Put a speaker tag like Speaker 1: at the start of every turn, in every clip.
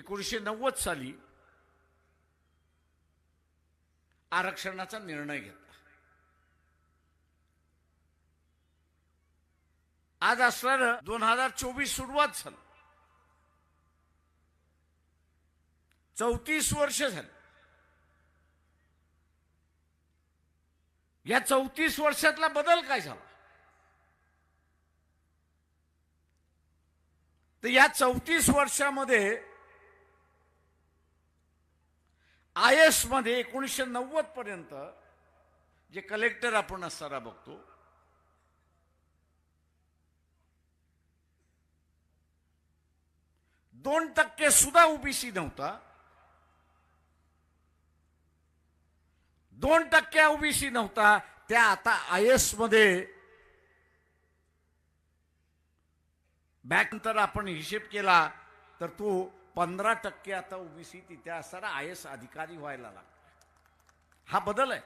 Speaker 1: एकोणीसशे नव्वद साली आरक्षणाचा निर्णय घेतला. आज असणार दोन हजार चोवीस सुरुवात झालं. चौतीस वर्ष झाली. या चौतीस वर्षातला बदल काय झाला? तर या चौतीस वर्षामध्ये आय एसमध्ये एकोणीसशे नव्वदपर्यंत जे कलेक्टर आपण असताना बघतो दोन टक्के सुद्धा ओबीसी नव्हता. दोन टक्के ओबीसी नव्हता. त्या आता आय एसमध्ये बॅक नंतर आपण हिशेब केला तर तो पंधरा टक्के आता ओबीसी तिथे असताना आय एस अधिकारी व्हायला लागला. हा बदल आहे.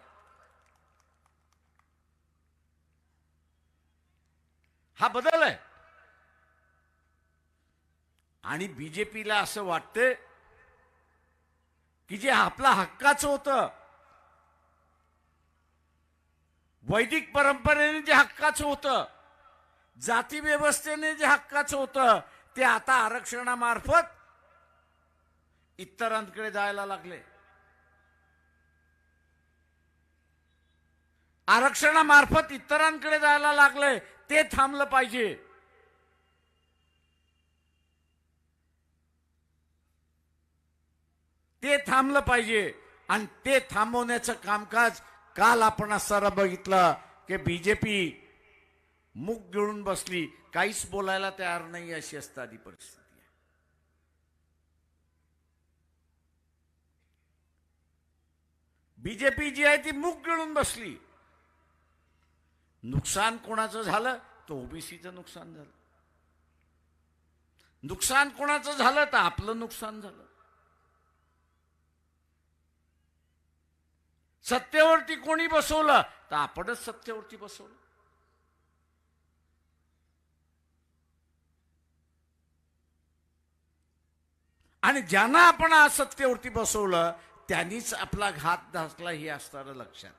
Speaker 1: हा बदल आहे. आणि बीजेपीला असं वाटतं की जे आपला हक्काचं होतं वैदिक परंपरेने जे हक्काचं होतं जाती व्यवस्थेने जे हक्काचं होतं ते आता आरक्षणामार्फत इतरांकडे जायला लागले. आरक्षणामार्फत इतरांकडे जायला लागले ते थांबलं पाहिजे. ते थांबलं पाहिजे आणि ते थांबवण्याचं कामकाज काल आपण असताना बघितलं की बीजेपी मुख गिळून बसली. काहीच बोलायला तयार नाही अशी असतानी परिस्थिती आहे बीजेपी जी आहे ती मूक गिळून बसली. नुकसान कोणाचं झालं? तर ओबीसीचं नुकसान झालं. नुकसान कोणाचं झालं? तर आपलं नुकसान झालं. सत्तेवरती कोणी बसवलं? तर आपणच सत्तेवरती बसवलं. आणि ज्यांना आपण आज सत्तेवरती बसवलं त्यांनीच आपला घात धासला हे असणारं लक्षात.